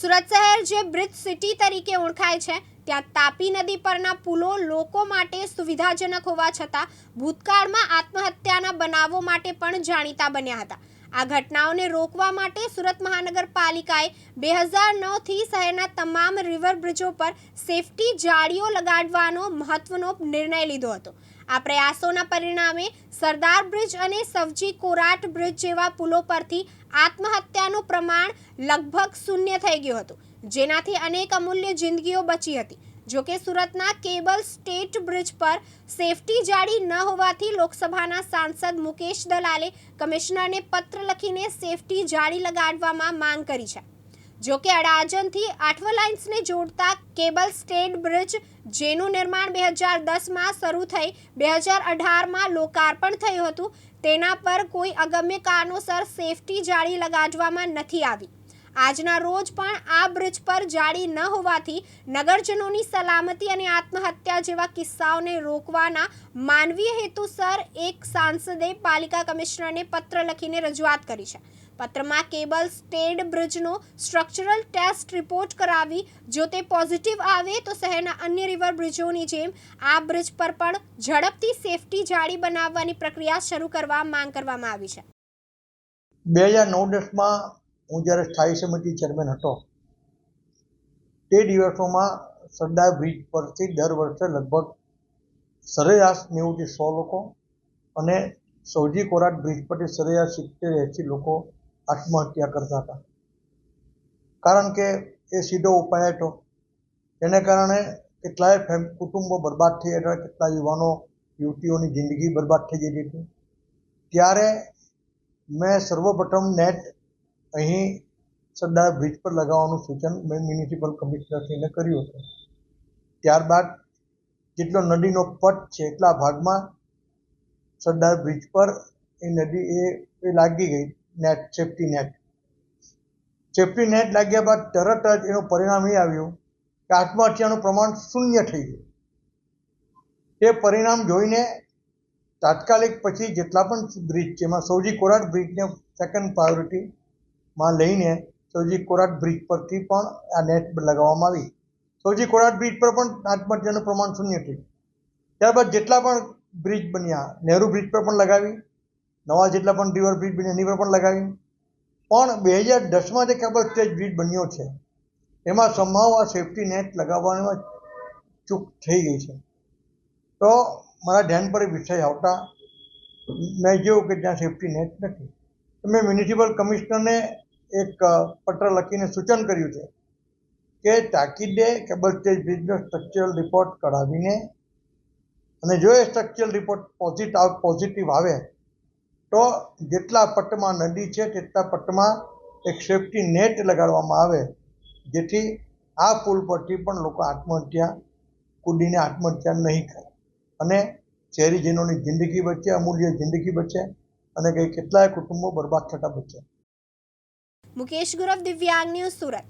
સુરત શહેર જે bridge city તરીકે ઓળખાય છે, ત્યાં તાપી નદી પરના પુલો લોકો માટે સુવિધાજનક હોવા છતાં ભૂતકાળમાં આત્મહત્યાના બનાવો માટે પણ જાણીતા બન્યા હતા. આ ઘટનાઓને રોકવા માટે સુરત મહાનગરપાલિકાએ બે હજાર નવથી શહેરના તમામ રિવર બ્રિજો પર સેફટી જાળીઓ લગાડવાનો મહત્વનો નિર્ણય લીધો હતો. આ પ્રયાસોના પરિણામે સરદાર બ્રિજ અને સવજી કોરાટ બ્રિજ જેવા પુલો પરથી આત્મહત્યાનું પ્રમાણ લગભગ શૂન્ય થઈ ગયું હતું. જેનાથી અનેક અમૂલ્ય જિંદગીઓ બચી હતી. જોકે સુરતના કેબલ સ્ટેટ બ્રિજ પર સેફટી જાળી ન હોવાથી લોકસભાના સાંસદ મુકેશ દલાલે કમિશનરને પત્ર લખીને સેફટી જાળી લગાડવામાં માંગ કરી છે. જો કે અડાજણથી આઠવા લાઇન્સને જોડતા કેબલ સ્ટેટ બ્રિજ, જેનું નિર્માણ બે હજાર દસમાં શરૂ થઈ, બે હજાર અઢારમાં લોકાર્પણ થયું હતું, તેના પર કોઈ અગમ્ય કારણોસર સેફટી જાળી લગાડવામાં નથી આવી. આજના રોજ પણ આ બ્રિજ પર જાળી ન હોવાથી નગરજનોની સલામતી અને આત્મહત્યા જેવા કિસ્સાઓને રોકવાના માનવીય હેતુસર એક સાંસદે પાલિકા કમિશનરને પત્ર લખીને રજૂઆત કરી છે. પત્રમાં કેબલ સ્ટેડ બ્રિજનો સ્ટ્રક્ચરલ ટેસ્ટ રિપોર્ટ કરાવી જો તે પોઝિટિવ આવે તો શહેરના અન્ય રિવર બ્રિજોની જેમ આ બ્રિજ પર પણ ઝડપથી સેફટી જાળી બનાવવાની પ્રક્રિયા શરૂ કરવા માંગ કરવામાં આવી છે. બે હજાર નવ દસમાં હું જ્યારે સ્થાયી સમિતિ ચેરમેન હતો, તે દિવસોમાં સરદાર બ્રિજ પરથી દર વર્ષે લગભગ સરેરાશ નેવુંથી સો લોકો અને સૌજી કોરાટ બ્રિજ પરથી સરેરાશ સિત્તેર એંસી લોકો આત્મહત્યા કરતા હતા. કારણ કે એ સીધો ઉપાય હતો. તેને કારણે કેટલાય ફેમ, કુટુંબો બરબાદ થઈ હતા. કેટલા યુવાનો, યુવતીઓની જિંદગી બરબાદ થઈ જતી હતી. ત્યારે મેં સર્વપ્રથમ નેટ અહીં સરદાર બ્રિજ પર લગાવવાનું સૂચન મેં મ્યુનિસિપલ કમિશનરશ્રીને કર્યું હતું. ત્યારબાદ જેટલો નદીનો પટ છે એટલા ભાગમાં સરદાર બ્રિજ પર એ નદી એ લાગી ગઈ, net safety net. Safety net લાગ્યા બાદ તરત જ એનું પરિણામ એ આવ્યું કે આત્મહત્યાનું પ્રમાણ શૂન્ય થઈ ગયું. તે પરિણામ જોઈને તાત્કાલિક પછી જેટલા પણ બ્રિજ છે, એમાં સૌજી કોરાટ બ્રિજને સેકન્ડ પ્રાયોરિટીમાં લઈને સૌજી કોરાટ બ્રિજ પરથી પણ આ નેટ લગાવવામાં આવી. સૌજી કોરાટ બ્રિજ પર પણ આત્મહત્યાનું પ્રમાણ શૂન્ય થયું. ત્યારબાદ જેટલા પણ બ્રિજ બન્યા, નહેરુ બ્રિજ પર પણ લગાવી, નવા જેટલા પણ રિવર બ્રિજ બન્યા, એની પર પણ લગાવી. પણ બે હજાર દસમાં જે કેબલ સ્ટેજ બ્રિજ બન્યો છે, એમાં સંભાવ આ સેફટી નેટ લગાવવામાં ચૂક થઈ ગઈ છે. તો મારા ધ્યાન પર વિષય આવતા, મેં જોયું કે ત્યાં સેફટી નેટ નથી. મેં મ્યુનિસિપલ કમિશનરને એક પત્ર લખીને સૂચન કર્યું છે કે તાકીદે કેબલ સ્ટેજ બ્રિજનો સ્ટ્રક્ચરલ રિપોર્ટ કઢાવીને અને જો એ સ્ટ્રક્ચરલ રિપોર્ટ પોઝિટિવ પોઝિટિવ આવે, તો જેટલા પટ્ટમાં નદી છે તેટલા પટ્ટમાં એક સેફ્ટી નેટ લગાડવામાં આવે, જેથી આ પુલ પરથી પણ લોકો આત્મહત્યા કૂદીને આત્મહત્યા નહીં કરે. અને શહેરીજનોની જિંદગી બચે, અમૂલ્ય જિંદગી બચે. અને કેટલાય કુટુંબો બરબાદ થતા બચ્યા. મુકેશ ગુરવ દિવ્યાંગ ન્યૂઝ સુરત.